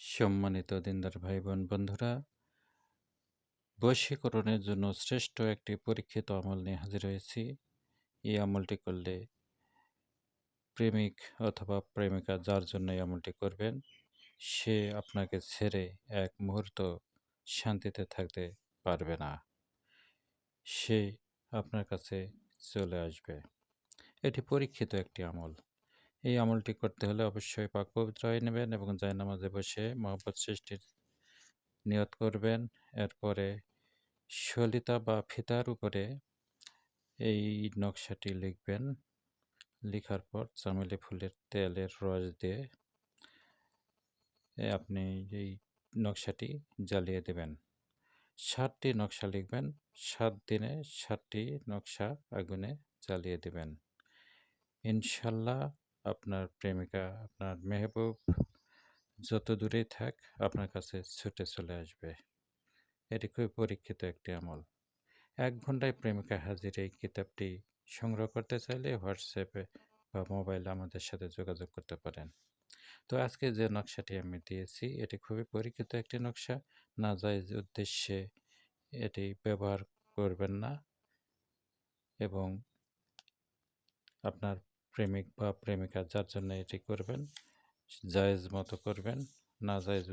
সম্মানিত দিনদার ভাই বোন বন্ধুরা, বশীকরণের জন্য শ্রেষ্ঠ একটি পরীক্ষিত আমল নিয়ে হাজির হয়েছি। এই আমলটি করলে প্রেমিক অথবা প্রেমিকা যার জন্য এই আমলটি করবেন, সে আপনাকে ছেড়ে এক মুহূর্ত শান্তিতে থাকতে পারবে না। সে আপনার কাছে চলে আসবে। এটি পরীক্ষিত একটি আমল। এই আমলটি করতে হলে অবশ্যই পাক পবিত্র হয়ে নেবেন এবং নামাজে বসে মহব্বত সৃষ্টির নিয়ত করবেন। এরপরে সলিতা বা ফিতার উপরে এই নকশাটি লিখবেন। লিখার পর চামেলি ফুলের তেলের রস দিয়ে আপনি এই নকশাটি জ্বালিয়ে দেবেন। সাতটি নকশা লিখবেন। সাত দিনে সাতটি নকশা আগুনে জ্বালিয়ে দেবেন। ইনশাল্লাহ আপনার প্রেমিকা, আপনার মেহবুব যত দূরেই থাক, আপনার কাছে ছুটে চলে আসবে। এটি খুবই পরীক্ষিত একটি আমল। এক ঘন্টায় প্রেমিকা হাজির এই কিতাবটি সংগ্রহ করতে চাইলে হোয়াটসঅ্যাপে বা মোবাইল আমাদের সাথে যোগাযোগ করতে পারেন। তো আজকে যে নকশাটি আমি দিয়েছি, এটি খুবই পরীক্ষিত একটি নকশা। না যায় উদ্দেশ্যে এটি ব্যবহার করবেন না এবং আপনার প্রেমিক বা প্রেমিকা যার জন্য এটি করবেন জায়েজ মতো করবেন না জায়েজ